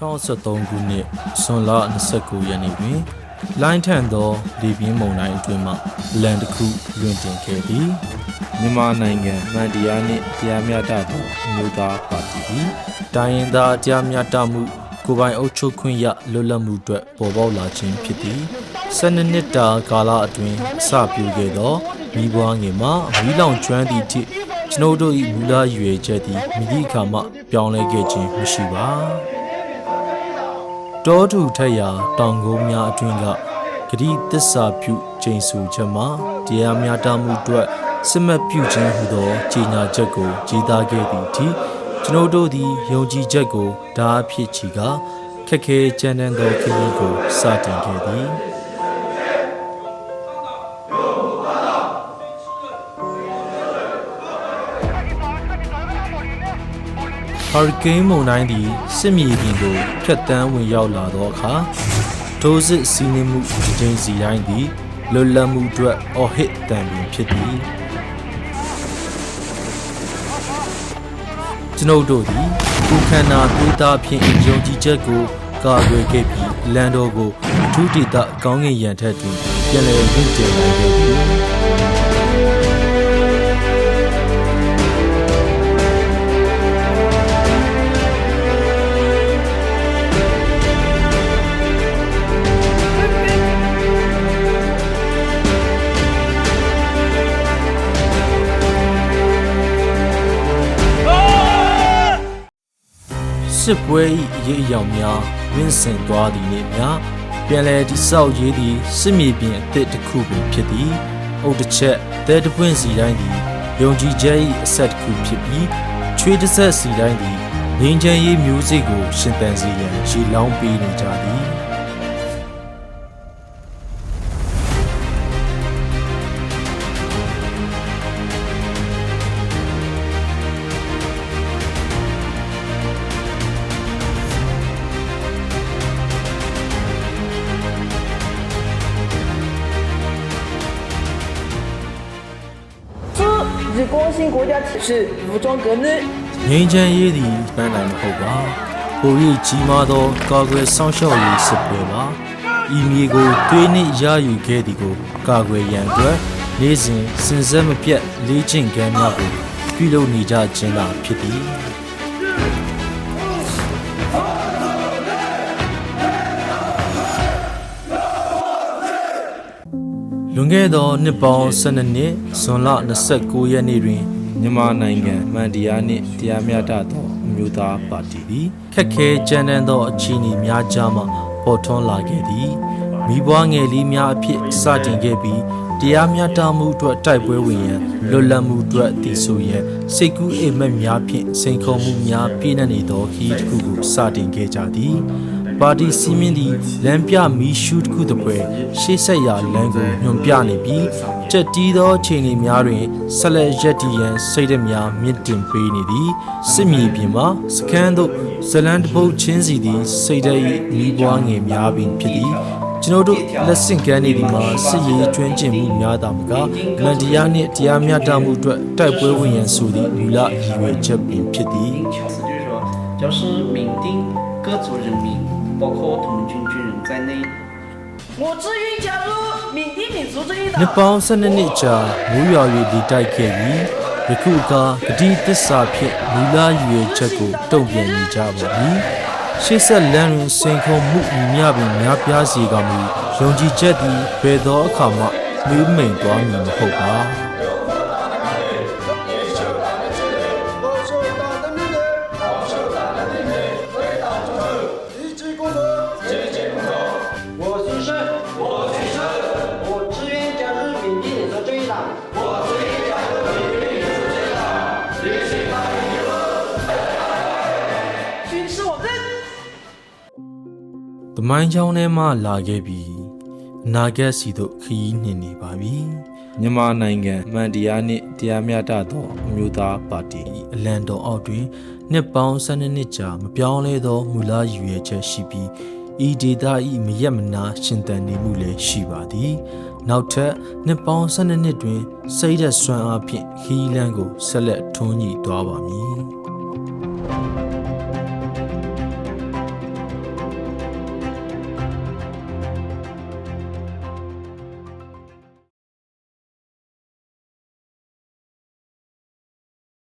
2023ခုနှစ်ဇွန်လ29ရက်နေ့တွင်လိုင်းထန်သောလေပြင်းမုန်တိုင်းအတွင်းမှလန်တစ်ခုလွင့်တင်ခဲ့သည်မြန်မာနိုင်ငံမှန်တရားနှင့်တရားမျှတသောအမျိုးသားပါတီသည်တိုင်းရင်းသားတရားမျှတမှုကိုယ်ပိုင်အုပ်ချုပ်ခွင့်ရလွတ်လပ်မှုအတွက်ပေါ်ပေါက်လာခြင်းဖြစ်သည်12နှစ်တာကာလအတွင်းအစပြုခဲ့သောမိဘွားငယ်မှမီးလောင်ကျွမ်းသည့်အထိကျွန်ုပ်တို့၏မူလရည်ရွယ်ချက်သည်မိသည့်အခါမှပြောင်းလဲခဲ့ခြင်းမရှိပါ တောထူထက်ရာတောင်ကုန်းများအတွင်းကဂတိတစ္ဆာပြုကျိန်ဆူချက်မှာတရားမျှတမှုအတွက်စစ်မှတ်ပြုခြင်းဟူသောကြေညာချက်ကိုကြီးသားခဲ့သည့်အထိကျွန်ုပ်တို့သည်ယုံကြည်ချက်ကိုဓာအဖြစ်ချီကခက်ခဲကြမ်းတမ်းသောခရီးကိုစတင်ခဲ့သည် ဟာရီကိန်းမုန်တိုင်းသည်စစ်မြေပြင်ကိုဖျက်ဆီးဝင်ရောက်လာသောအခါထိုးစစ်စီးနှင်းမှုတစ်ကြိမ်စီတိုင်းသည်လွတ်လပ်မှုအတွက်အော်ဟစ်တန်ပင်ဖြစ်သည်ကျွန်ုပ်တို့သည်ကိုခန္ဓာသွေးသားဖြင့်ယုံကြည်ချက်ကိုကာကွယ်ခဲ့ပြီးလန်တော်ကိုအထူးဒေသကောင်းကင်ရန်ထက်တွင်ပြန်လည်ရင့်ကျက်နိုင်ခဲ့သည် စစ်ပွဲ၏အရေးအယောင်များဝင်းဆင်သွားသည်နှင့်များပြန်လည်တိဆောက်ရေးသည်စစ်မြေပြင်အသစ်တစ်ခုပင်ဖြစ်သည်အုတ်တစ်ချက်သဲတစ်ပွင့်စီတိုင်းသည်ယုံကြည်ချက်၏အဆက်တစ်ခုဖြစ်ပြီးချွေးတစ်ဆက်စီတိုင်းသည်ငင်းချမ်းရေးမျိုးစိတ်ကိုရှင်သန်စေရန်ရေလောင်းပေးနေကြသည် 是以关心国家体制、武装革命。 ငင်းချမ်းရေးသည်ပန်းနိုင်မဟုတ်ပါပို၍ကြီးမားသောကာကွယ်ဆောင်ရှောက်ရေးစစ်ပွဲပါဤမြေကိုတွေးနှင့်ရယူခဲ့သည်ကိုကာကွယ်ရန်အတွက်နေ့စဉ်စင်စက်မပြတ်လေ့ကျင့်ခန်းများကိုပြုလုပ်နေကြခြင်းသာဖြစ်သည် လွန်ခဲ့သောနှစ်ပေါင်း12နှစ်ဇွန်လ29ရက်နေ့တွင်မြန်မာနိုင်ငံမှန်တရားနှင့်တရားမျှတသောအမျိုးသားပါတီသည်ခက်ခဲကြမ်းတမ်းသောအခြေအနေများကြားမှပေါ်ထွန်းလာခဲ့သည်မိဘွားငယ်လေးများအဖြစ်စတင်ခဲ့ပြီးတရားမျှတမှုအတွက်တိုက်ပွဲဝင်ရန်လွတ်လပ်မှုအတွက်တည်ဆိုရန်စိတ်ကူးအိမ်မက်များဖြင့်စိန်ခေါ်မှုများပြည့်နှက်နေသောခရီးတစ်ခုကိုစတင်ခဲ့ကြသည် ပါတီစီမင်းသည်လမ်းပြမီရှုတစ်ခုတစ်ပွဲရှေ့ဆက်ရာလမ်းကိုညွန်ပြနေပြီးကြက်တီးသောအချိန်များတွင်ဆက်လက်ရက်တီရန်စိတ်ဓာတ်များမြင့်တင်ပေးနေသည်စစ်မြေပြင်မှာစခန်းသို့ဇလန်တပုတ်ချင်းစီသည်စိတ်ဓာတ်၏မိဘွားငယ်များပင်ဖြစ်သည်ကျွန်တော်တို့လက်ဆင့်ကမ်းနေဒီမှာစစ်ရေးကျွမ်းကျင်မှုများတာမကမန်တရားနှင့်တရားမျှတမှုအတွက်တိုက်ပွဲဝင်ရန်ဆိုသည့်မူလရည်ရွယ်ချက်ပင်ဖြစ်သည် 意思就是说，就是缅甸各族人民， 包括童军军人在内，我自愿加入缅甸民族这一党 နှစ်。ပေါင်း12နှစ်ကြာမူးရွာ၍ဒီတိုက်ခဲ့ပြီးယခုအခါဂတိတစ္ဆာဖြင့်မူလရွယ်ချက်ကိုတုံ့ပြန်နေကြပါပြီရှေ့ဆက်လမ်းတွင်စိန်ခေါ်မှုညီမျှပင်များပြားစေကမူယုံကြည်ချက်သည်ဘယ်သောအခါမှမေးမိန်သွားမည်မဟုတ်ပါ သမိုင်းချောင်းထဲမှလာခဲ့ပြီးအနာဂတ်စီတို့ခရီးနှင်နေပါပြီမြန်မာနိုင်ငံအမှန်တရားနှင့်တရားမျှတသောအမျိုးသားပါတီအလံတော်အောက်တွင်နှစ်ပေါင်း12နှစ်ကြာမပြောင်းလဲသောမူလရည်ရွယ်ချက်ရှိပြီးဤဒေသ၏မရက်မနာရှင်သန်နေမှုလည်းရှိပါသည် နောက်ထပ်နှစ်ပေါင်း12နှစ်တွင် စိတ်သက်ဆွမ်းအားဖြင့်ခီးလန်းကိုဆက်လက်ထွန်းညှိသွားပါမည်။